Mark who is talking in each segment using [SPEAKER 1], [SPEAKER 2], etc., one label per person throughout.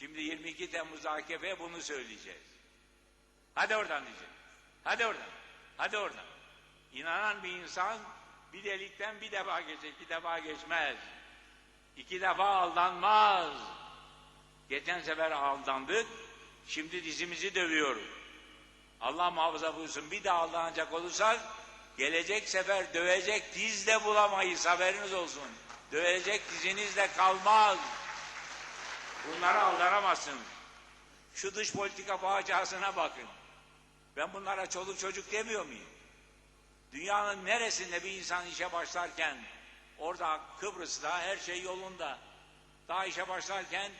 [SPEAKER 1] Şimdi 22 Temmuz'da AKP bunu söyleyeceğiz. Hadi oradan diyeceğiz. Hadi oradan. Hadi oradan. İnanan bir insan bir delikten bir defa geçecek, bir defa geçmez. İki defa aldanmaz. Geçen sefer aldandık, şimdi dizimizi dövüyoruz. Allah muhafaza buyursun bir daha aldanacak olursak gelecek sefer dövecek diz de bulamayız haberiniz olsun. Dövecek diziniz de kalmaz. Bunlara aldanamazsınız. Şu dış politika faciasına bakın. Ben bunlara çoluk çocuk demiyor muyum? Dünyanın neresinde bir insan işe başlarken orada Kıbrıs'ta her şey yolunda. Daha işe başlarken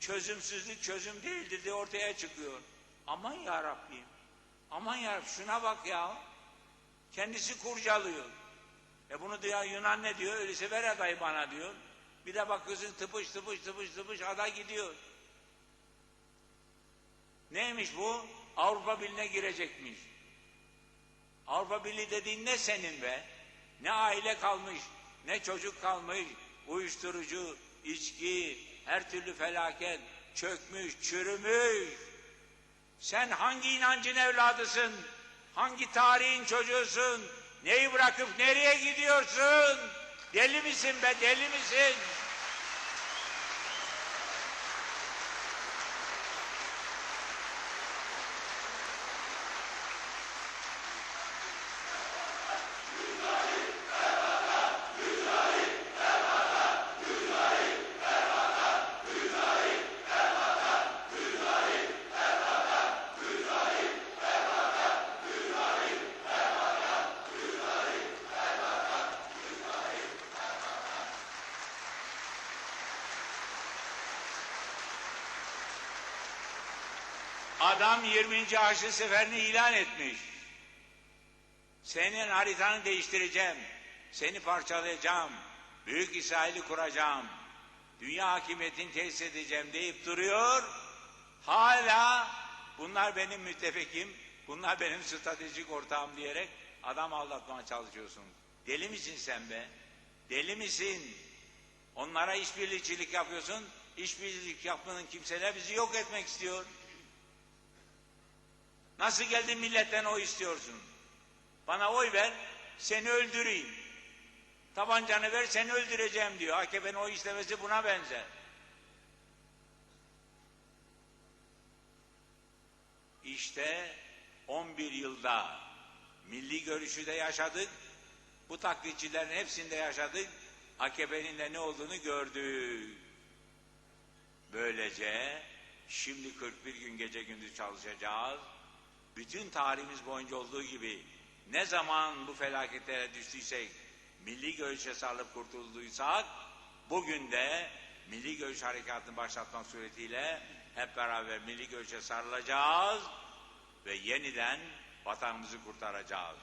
[SPEAKER 1] çözümsüzlük çözüm değildir diye ortaya çıkıyor. Aman ya Rabbim. Aman ya şuna bak ya. Kendisi kurcalıyor. E bunu diyor Yunan ne diyor? Öyleyse ver adayı bana diyor. Bir de bakıyorsun tıpış tıpış tıpış tıpış aday gidiyor. Neymiş bu? Avrupa Birliği'ne girecekmiş. Avrupa Birliği dediğin ne senin be? Ne aile kalmış, ne çocuk kalmış, uyuşturucu, içki, her türlü felaket, çökmüş, çürümüş. Sen hangi inancın evladısın? Hangi tarihin çocuğusun? Neyi bırakıp nereye gidiyorsun? Deli misin be, deli misin? Adam 20. Haçlı seferini ilan etmiş. Senin haritanı değiştireceğim. Seni parçalayacağım. Büyük İsrail'i kuracağım. Dünya hakimiyetini tesis edeceğim deyip duruyor. Hala bunlar benim müttefikim, bunlar benim stratejik ortağım diyerek adam aldatmaya çalışıyorsun. Deli misin sen be? Deli misin? Onlara işbirlikçilik yapıyorsun. İşbirlik yapmanın kimseler bizi yok etmek istiyor. Nasıl geldin milletten oy istiyorsun? Bana oy ver, seni öldüreyim. Tabancanı ver, seni öldüreceğim diyor. AKP'nin oy istemesi buna benzer. İşte 11 yılda milli görüşü de yaşadık. Bu taklitçilerin hepsinde yaşadık. AKP'nin de ne olduğunu gördük. Böylece şimdi 41 gün gece gündüz çalışacağız. Bütün tarihimiz boyunca olduğu gibi ne zaman bu felaketlere düştüysek, milli görüşe sarılıp kurtulduysak, bugün de milli görüş harekatını başlatmak suretiyle hep beraber milli görüşe sarılacağız ve yeniden vatanımızı kurtaracağız.